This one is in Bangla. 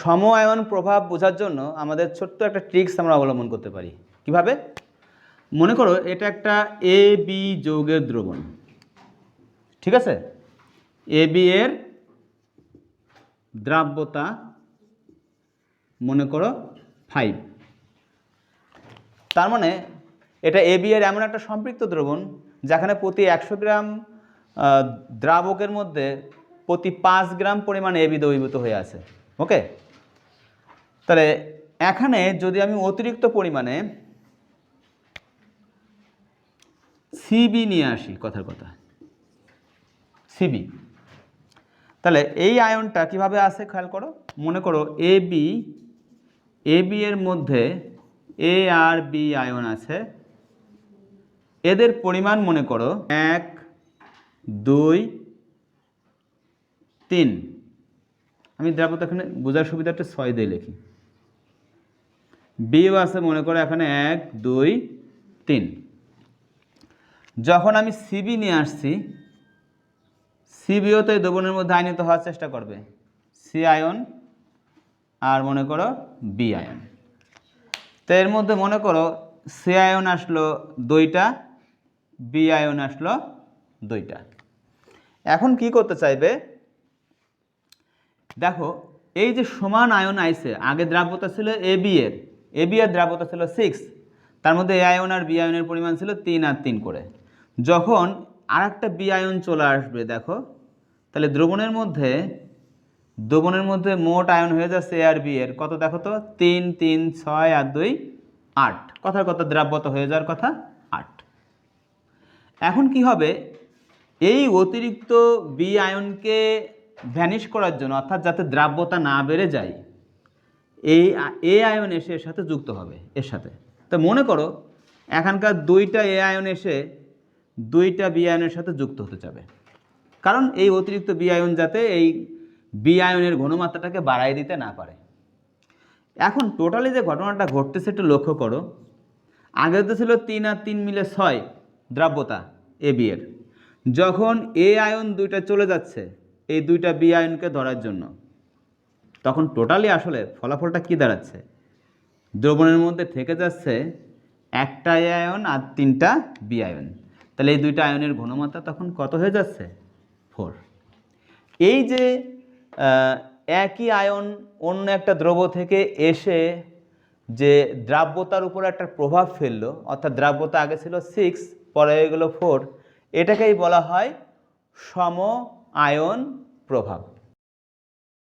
সম আয়ন প্রভাব বোঝার জন্য আমাদের ছোট্ট একটা ট্রিক্স আমরা অবলম্বন করতে পারি। কীভাবে? মনে করো এটা একটা এ বি যৌগের দ্রবণ। ঠিক আছে? এ বি এর দ্রাব্যতা মনে করো ফাইভ তার মানে এটা এ বি এর এমন একটা সম্পৃক্ত দ্রবণ যেখানে প্রতি একশো গ্রাম দ্রাবকের মধ্যে প্রতি পাঁচ গ্রাম পরিমাণ এবি দ্রবীভূত হয়ে আছে। ওকে? তাহলে এখানে যদি আমি অতিরিক্ত পরিমাণে সিবি নিয়ে আসি, কথার কথা। সিবি তাহলে এই আয়নটা কীভাবে আসে খেয়াল করো? মনে করো এ বি এ বি এর মধ্যে এ আর বি আয়ন আছে। এদের পরিমাণ মনে করো এক, দুই, তিন। আমি দ্রাবত এখানে বোঝার সুবিধাটা ছয় দিয়ে লিখি। বিও আছে মনে করো এখানে এক, দুই, তিন। যখন আমি সিবি নিয়ে আসছি সিবিও তো এই দ্রবণের মধ্যে আয়নিত হওয়ার চেষ্টা করবে। সি আয়ন আর মনে করো বি আয়ন। তো এর মধ্যে মনে করো সি আয়ন আসলো দুইটা বি আয়ন আসলো দুইটা। এখন কি করতে চাইবে? দেখো, এই যে সমান আয়ন আইছে, আগে দ্রাব্যতা ছিল এ বি এর, এ বি এর দ্রাব্যতা ছিল সিক্স তার মধ্যে এ আয়ন আর বি আয়নের পরিমাণ ছিল তিন আর তিন করে। যখন আর একটা বি আয়ন চলে আসবে, দেখো, তাহলে দ্রবণের মধ্যে দ্রবণের মধ্যে মোট আয়ন হয়ে যাচ্ছে এ আর বি এর, কত দেখো তো? তিন তিন, ছয় আর দুই, আট। কথার কথা দ্রাব্যতা হয়ে যাওয়ার কথা, আট। এখন কি হবে? এই অতিরিক্ত বি আয়নকে ভ্যানিশ করার জন্য, অর্থাৎ যাতে দ্রাব্যতা না বেড়ে যায়, এই এ আয়ন এসে এর সাথে যুক্ত হবে, এর সাথে। তো মনে করো, এখানকার দুইটা এ আয়ন এসে দুইটা বি আয়নের সাথে যুক্ত হতে যাবে। কারণ এই অতিরিক্ত বি আয়ন যাতে এই বি আয়নের ঘনমাত্রাটাকে বাড়াই দিতে না পারে। এখন টোটালি যে ঘটনাটা ঘটতেছে একটু লক্ষ্য করো। আগে তো ছিল তিন আর তিন মিলে ছয় দ্রাব্যতা এ বি এর। যখন এ আয়ন দুইটা চলে যাচ্ছে এই দুইটা বি আয়নকে ধরার জন্য। তখন টোটালি আসলে ফলাফলটা কি দাঁড়াচ্ছে? দ্রবণের মধ্যে থেকে যাচ্ছে একটা আয়ন আর তিনটা বি আয়ন তাহলে এই দুইটা আয়নের ঘনমাত্রা তখন কত হয়ে যাচ্ছে? ফোর। এই যে একই আয়ন অন্য একটা দ্রব্য থেকে এসে যে দ্রাব্যতার উপর একটা প্রভাব ফেলল, অর্থাৎ দ্রাব্যতা আগে ছিল সিক্স পরে হয়ে গেলো ফোর এটাকেই বলা হয় সম আয়ন প্রভাব।